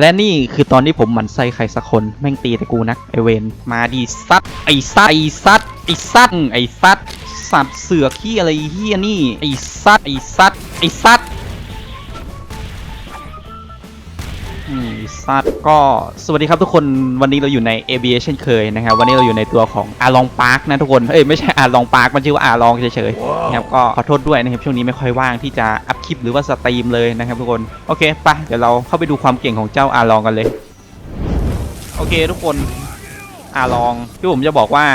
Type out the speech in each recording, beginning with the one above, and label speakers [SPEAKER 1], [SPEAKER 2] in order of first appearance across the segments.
[SPEAKER 1] และนี่คือตอนที่ผมหมั่นไส้ใครสักคน แม่งตีแต่กูนัก ไอเวนมาดีซัดไอซัดไอซัดไอซัดไอซัดสัตว์เสือขี้อะไรเฮียนี่ ไอซัดไอซัดไอซัด อืมซัดก็สวัสดีครับทุกคนวันนี้เราอยู่ใน ABA เช่นเคยนะครับ วันนี้เราอยู่ในตัวของอาลองพาร์คนะทุกคน เอ้ยไม่ใช่อาลองพาร์คมันชื่อว่าอาลองเฉยๆนะครับก็ขอโทษด้วยนะครับช่วงนี้ไม่ค่อยว่างที่จะอัพคลิปหรือว่าสตรีมเลยนะครับทุกคน โอเคไปเดี๋ยวเราเข้าไปดูความเก่งของเจ้าอาลองกันเลย โอเคทุกคนอาลองที่ผมจะบอกว่า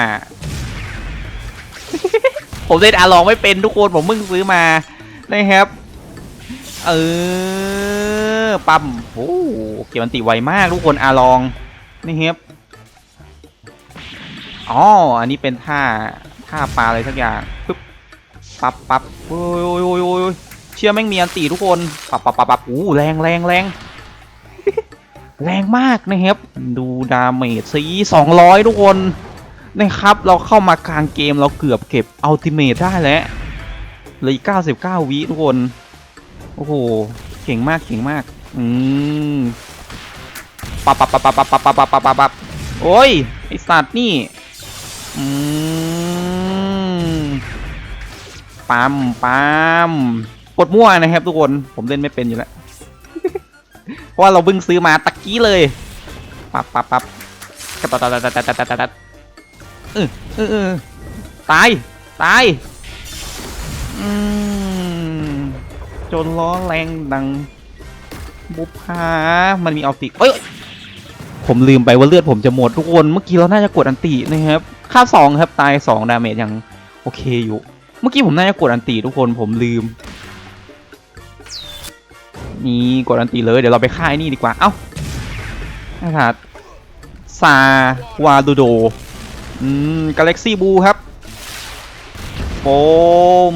[SPEAKER 1] ผมเล่นอาลองไม่เป็นทุกคนผมเพิ่งซื้อมานะครับ เออ ปั๊มโอ้เก็บมันติไวมากทุกคนอาลองนี่ครับอ๋ออันนี้เป็นท่าท่าปลาอะไรสักอย่างปึ๊บปั๊บปั๊บโอ้ยโอ้ยโอ้ยโอ้ยเชื่อแม่งมีอันตีทุกคนปั๊บปั๊บปั๊บปั๊บอู้แรงแรงแรงแรงมากนะครับ ดูดาเมจสี200ทุกคนนะครับ เราเข้ามากลางเกมเราเกือบเก็บอัลติเมทได้แล้วเหลย99วิทุกคน โอ้โห เก่งมากเก่งมาก อืมปับปับปับปับปับปับปับปับปับปับปับโอ้ยไอสัตว์นี่อืมปั๊มปั๊มกดมั่วนะครับทุกคนผมเล่นไม่เป็นอยู่แล้วเพราะว่าเราเพิ่งซื้อมาตะกี้เลยปับปับปับกระตัดตัดตัดตัดตัดตัดตัดเออเออเออตายตายอืมจนล้อแรงดัง บุพามันมีเอติเอ้ย ผมลืมไปว่าเลือดผมจะหมดทุกคน เมื่อกี้เราน่าจะกดอันตินะครับ ค่าสองครับตายสองดาเมจยังโอเคอยู่ เมื่อกี้ผมน่าจะกดอันติทุกคนผมลืม นี่กดอันติเลยเดี๋ยวเราไปฆ่าไอ้นี่ดีกว่า เอ้านะครับซาวาดูโด อืม กาแล็กซี่บูครับโฟม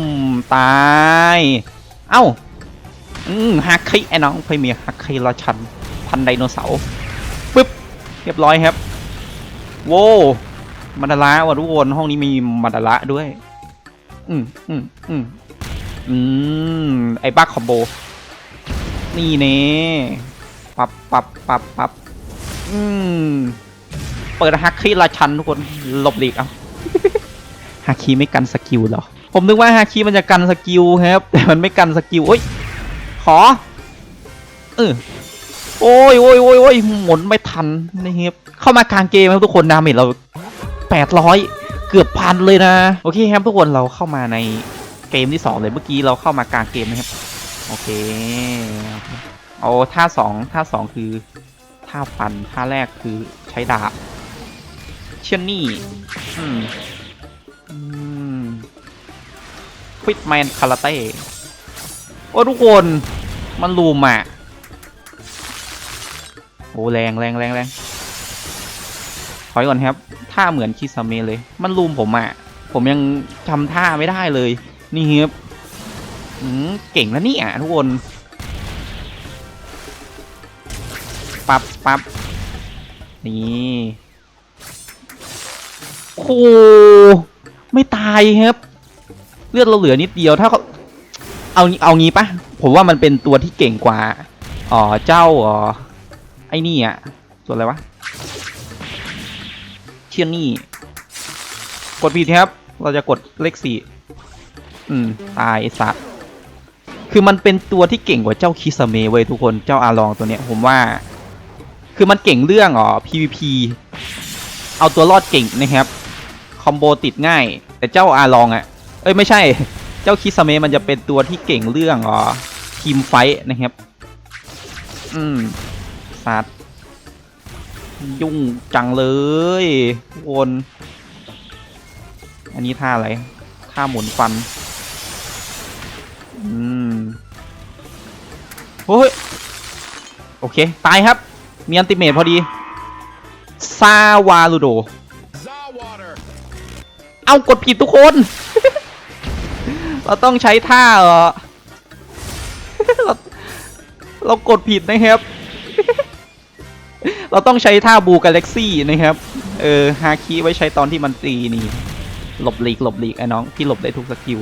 [SPEAKER 1] ตาย เอ้า อืมฮัก คไอ้น้องไพเมียฮักไคราชัน พันไดโนเสาร์ปึ๊บเรียบร้อยครับ โว้มาดาระว่ะทุกคนห้องนี้มีมาดาระด้วย อืมอืมอืมอืมไอ้บ้าคอมโบ นี่เน่ปับปับปับปับอืมเปิดฮักคีราชันทุกคนหลบหลีกเอาฮาคีไม่กันสกิลหรอ ผมนึกว่าฮาคีมันจะกันสกิลครับ แต่มันไม่กันสกิลโอ้ย ขอ เออโอ้ยโอ้ยโอ้ยโอ้ยหมุนไม่ทันนะครับเข้ามากลางเกมครับทุกคนดาเมจเราแปดร้อยเกือบพันเลยนะ โอเคครับทุกคนเราเข้ามาในเกมที่สองเลยเมื่อกี้เราเข้ามากลางเกมนะครับ โอเคเอาท่าสองท่าสองคือท่าฟันท่าแรกคือใช้ดาบเช่นนี่อืมอืมควิดแมนคาราเต้โอ้ทุกคนมันลูมอะ อ้แรงแรงแรงแรงถอยก่อนครับท่าเหมือนคิซาเมเลย มันลูมผมอะ ผมยังจำท่าไม่ได้เลย นี่ครับเก่งนะเนี่ยทุกคนปับปับนี่โอ้โหไม่ตายครับ เลือดเราเหลือนิดเดียวถ้าเขาเอาเอางี้ปะผมว่ามันเป็นตัวที่เก่งกว่า อ๋อเจ้าอ๋อ ไอ้นี่อะตัวอะไรวะ เชียนนี่ กดผิดครับ เราจะกดเลขสี่อืม ตายสัตว์คือมันเป็นตัวที่เก่งกว่าเจ้าคิสเมเว้ยทุกคนเจ้าอาลองตัวเนี้ย ผมว่า คือมันเก่งเรื่องอ๋อ PVP เอาตัวรอดเก่งนะครับ คอมโบติดง่าย แต่เจ้าอาลองอะ่ะ เอ้ยไม่ใช่ เจ้าคิสเมมันจะเป็นตัวที่เก่งเรื่องอ๋อทีมไฟท์นะครับ อืม สัตว์ ยุ่งจังเลยทุกคนอันนี้ท่าอะไร ท่าหมุนฟัน อืมโอ้ย โอเค ตายครับ มีอันติเมทพอดี ซาวาลูโด เอากดผิดทุกคน เราต้องใช้ท่าเหรอ เราเรากดผิดนะครับ เราต้องใช้ท่าบูกาแล็กซี่นะครับ เออฮาคิไว้ใช้ตอนที่มันตีนี่ หลบหลีกหลบหลีกไอ้น้องพี่หลบได้ทุกสกิล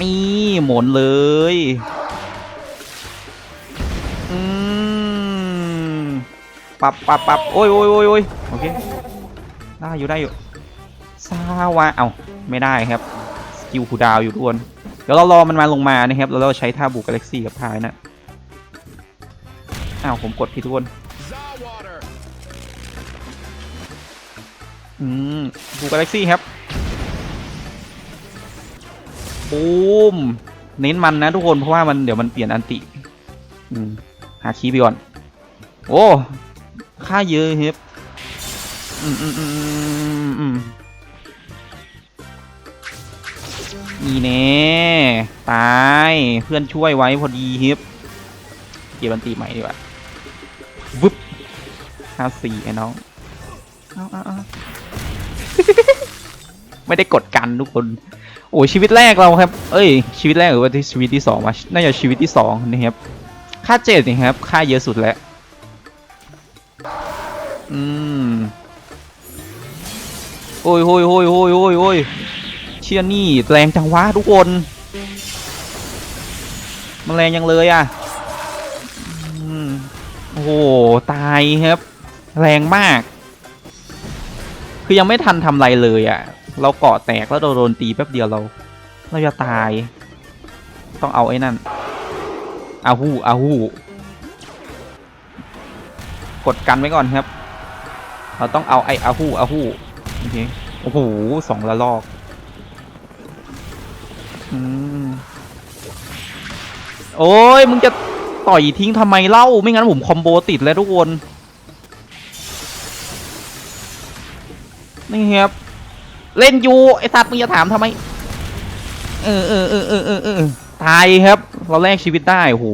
[SPEAKER 1] นี่หมุนเลยอืมปับปับปับโอ้ยโอ้ยโอ้ยโอ้ยโอเค ได้อยู่ได้อยู่ซาวะเอาไม่ได้ครับสกิลคูดาวอยู่ทุกคนเดี๋ยวเรารอมันมาลงมานะครับแล้วเราใช้ท่าบุกกาแล็กซี่กับทายนะ อ้าวผมกดผิดทุกคน
[SPEAKER 2] Zawater.
[SPEAKER 1] อืมบุกกาแล็กซี่ครับปูมเน้นมันนะทุกคนเพราะว่ามันเดี๋ยวมันเปลี่ยนอันติ อืม หาคีย์ไปก่อน โอ้ค่าเยอะครับอืมอืมอืมอืมอืมนี่แน่ตายเพื่อนช่วยไว้พอดีครับเก็บอันติใหม่ดีกว่า วึบห้าสี่ไอ้น้องเอาเอาเอาไม่ได้กดกันทุกคน โอ้ยชีวิตแรกเราครับ เอ้ย ชีวิตแรกหรือว่าที่ชีวิตที่สองวะน่าจะชีวิตที่สองนะครับ ค่าเจ็ดนี่ครับ ค่าเยอะสุดแล้ว อืมโอ้ยโอ้ยโอ้ยโอ้ยโอ้ยโอ้ยเชียนี่แรงจังวะทุกคนมันแรงยังเลยอะอืม โอ้โห ตายครับ แรงมาก คือยังไม่ทันทำอะไรเลยอะ่ะ เราเกาะแตกแล้วโดนตีแป๊บเดียวเรา เราจะตาย ต้องเอาไอ้นั่นอาหูอาหูกดกันไว้ก่อนครับ เราต้องเอาไอ้อาหูอาหูโอเคโอ้โหสองละลอก อืมโอ้ยมึงจะ ต่อยทิ้งทำไมเล่า ไม่งั้นผมคอมโบติดแล้วทุกคน นี่ครับ เล่นยูไอ้สัตว์มึงจะถามทำไม เออเออเออเออเออเออตายครับ เราแลกชีวิตได้โห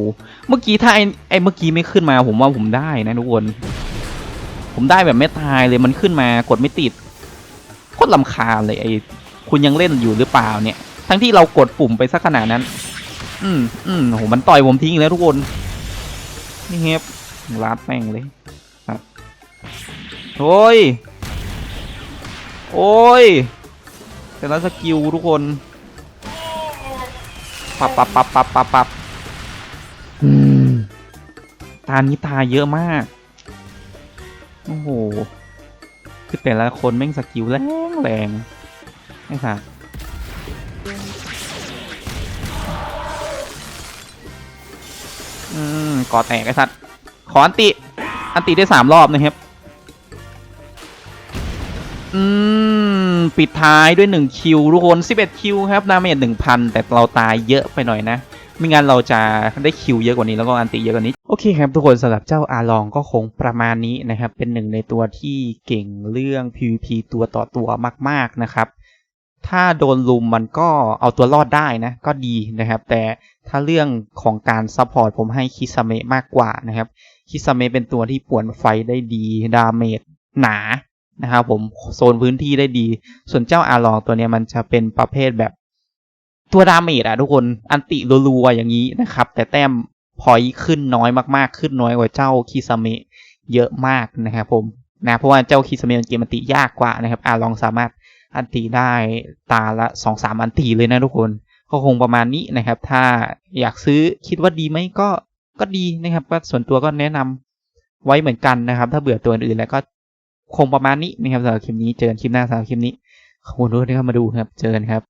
[SPEAKER 1] เมื่อกี้ถ้าไอ้ไอ้เมื่อกี้ไม่ขึ้นมาผมว่าผมได้นะทุกคน ผมได้แบบไม่ตายเลยมันขึ้นมากดไม่ติดโคตรลำคาเลยไอ้คุณยังเล่นอยู่หรือเปล่าเนี่ย ทั้งที่เรากดปุ่มไปสักขนาดนั้น อืมอืมโอ้โหมันต่อยผมทิ้งอีกแล้วทุกคน นี่ครับรัดแม่งเลยครับโอ้ย โอ้ย แต่ละสกิลทุกคนปับปับปับปับปับปับอืมตานี้ตาเยอะมาก โอ้โห คือแต่ละคนแม่งสกิลแรงแรงไอ้สัส อืมก่อแตกไอ้สัตว์ขออันติ อันติได้สามรอบนะครับ อืม ปิดท้ายด้วย1คิวทุกคน11คิวครับดาเมจ1,000แต่เราตายเยอะไปหน่อยนะไม่งั้นเราจะได้คิวเยอะกว่านี้แล้วก็อันติเยอะกว่านี้ โอเคครับทุกคนสำหรับเจ้าอาลองก็คงประมาณนี้นะครับ เป็นหนึ่งในตัวที่เก่งเรื่อง PVP ตัวต่อตัวมาก ๆนะครับ ถ้าโดนลุมมันก็เอาตัวรอดได้นะ ก็ดีนะครับ แต่ถ้าเรื่องของการซัพพอร์ตผมให้คิซาเมะมากกว่านะครับคิซาเมะเป็นตัวที่ป่วนไฟได้ดีดาเมจหนานะครับผมโซนพื้นที่ได้ดี ส่วนเจ้าอาลองตัวเนี้ยมันจะเป็นประเภทแบบตัวดาเมจอะทุกคนอันติรัวๆอย่างนี้นะครับ แต่แต้มพอยขึ้นน้อยมากๆ ขึ้นน้อยกว่าเจ้าคิซาเมะเยอะมากนะครับผมนะเพราะว่าเจ้าคิซาเมะมันเกมอันติยากกว่านะครับอาลองสามารถ อันตีได้ตาละสองสามอันตีเลยนะทุกคน ก็คงประมาณนี้นะครับ ถ้าอยากซื้อคิดว่าดีไหมก็ก็ดีนะครับ ก็ส่วนตัวก็แนะนำไว้เหมือนกันนะครับ ถ้าเบื่อตัวอื่นแล้วก็คงประมาณนี้นะครับสำหรับคลิปนี้เจอกันคลิปหน้าสำหรับคลิปนี้ขอบคุณทุกคนที่เข้ามาดูครับ เจอกันครับ